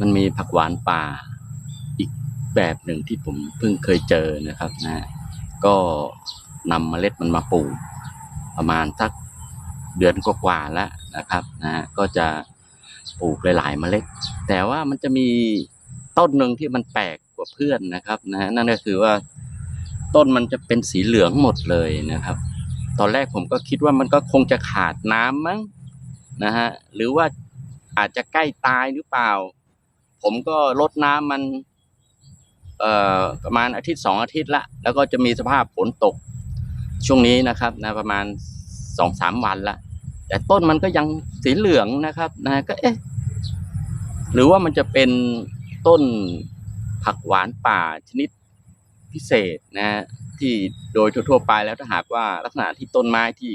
มันมีผักหวานป่าอีกแบบหนึ่งที่ผมเพิ่งเคยเจอนะครับนะก็นำเมล็ดมันมาปลูกประมาณสักเดือนกว่าๆแล้วนะครับนะก็จะปลูกหลายๆเมล็ด แต่ว่ามันจะมีต้นหนึ่งที่มันแปลกกว่าเพื่อนนะครับนะนั่นก็คือว่าต้นมันจะเป็นสีเหลืองหมดเลยนะครับ ตอนแรกผมก็คิดว่ามันก็คงจะขาดน้ำมั้งนะฮะหรือว่าอาจจะใกล้ตายหรือเปล่า ผมก็รดน้ำมัน เอ่อประมาณอาทิตย์สองอาทิตย์ละ แล้วก็จะมีสภาพฝนตก ช่วงนี้นะครับนะประมาณสองสามวันละ แต่ต้นมันก็ยังสีเหลืองนะครับนะก็เอ๊ะหรือว่ามันจะเป็นต้นผักหวานป่าชนิดพิเศษนะฮะที่โดยทั่ว ๆ ไปแล้วถ้าหากว่าลักษณะที่ต้นไม้ที่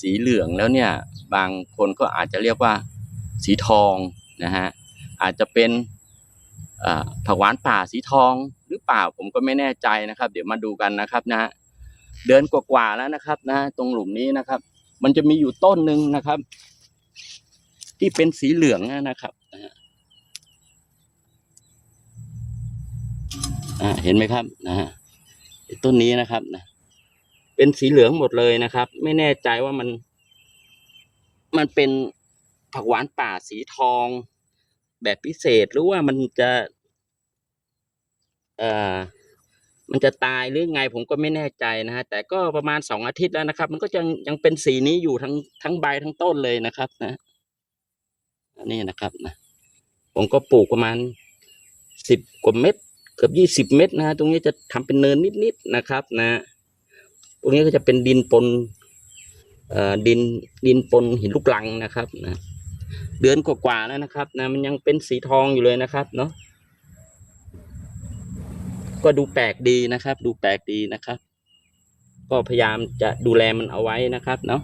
สีเหลืองแล้วเนี่ย บางคนก็อาจจะเรียกว่าสีทองนะฮะ อาจจะเป็นผักหวานป่าสีทองหรือเปล่าผมก็ไม่แน่ใจนะครับ เดี๋ยวมาดูกันนะครับนะฮะเดินกว่าๆแล้วนะครับนะตรงหลุมนี้นะครับ มันจะมีอยู่ต้นหนึ่งนะครับ ที่เป็นสีเหลืองนะครับเห็นไหมครับนะต้นนี้นะครับนะเป็นสีเหลืองหมดเลยนะครับ ไม่แน่ใจว่ามัน มันเป็นผักหวานป่าสีทอง แบบพิเศษหรือว่ามันจะเอ่อมันจะตายหรือไงผมก็ไม่แน่ใจนะฮะแต่ก็ประมาณสองอาทิตย์แล้วนะครับ มันก็ยังยังเป็นสีนี้อยู่ทั้งทั้งใบทั้งต้นเลยนะครับนะอันนี้นะครับนะผมก็ปลูกประมาณสิบกว่าเม็ดเกือบยี่สิบเม็ดนะฮะตรงนี้จะทำเป็นเนินนิดๆนะครับ นะตรงนี้ก็จะเป็นดินปนเอ่อดินดินปนหินลูกลังนะครับนะ เดือนกว่าๆแล้วนะครับนะมันยังเป็นสีทองอยู่เลยนะครับเนาะก็ดูแปลกดีนะครับ ดูแปลกดีนะครับ ก็พยายามจะดูแลมันเอาไว้นะครับเนาะ